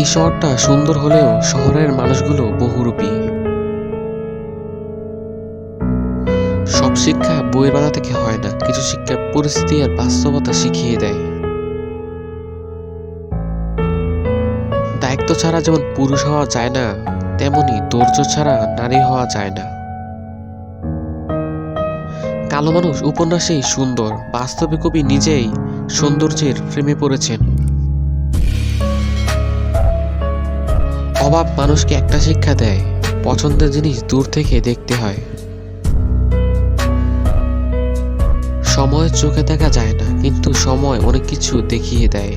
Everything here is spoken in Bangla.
এই শহরটা সুন্দর হলেও শহরের মানুষগুলো বহুরূপী। সব শিক্ষা বইয়ের বাধা থেকে হয় না, কিছু শিক্ষা পরিস্থিতি আর বাস্তবতা শিখিয়ে দেয়। দায়িত্ব ছাড়া যেমন পুরুষ হওয়া যায় না, তেমনি ধৈর্য ছাড়া নারী হওয়া যায় না। কালো মানুষ উপন্যাসেই সুন্দর, বাস্তবে কবি নিজেই সৌন্দর্যের প্রেমে পড়েছেন। অভাব মানুষকে একটা শিক্ষা দেয়, পছন্দের জিনিস দূর থেকে দেখতে হয়। সময় চোখে দেখা যায় না, কিন্তু সময় অনেক কিছু দেখিয়ে দেয়।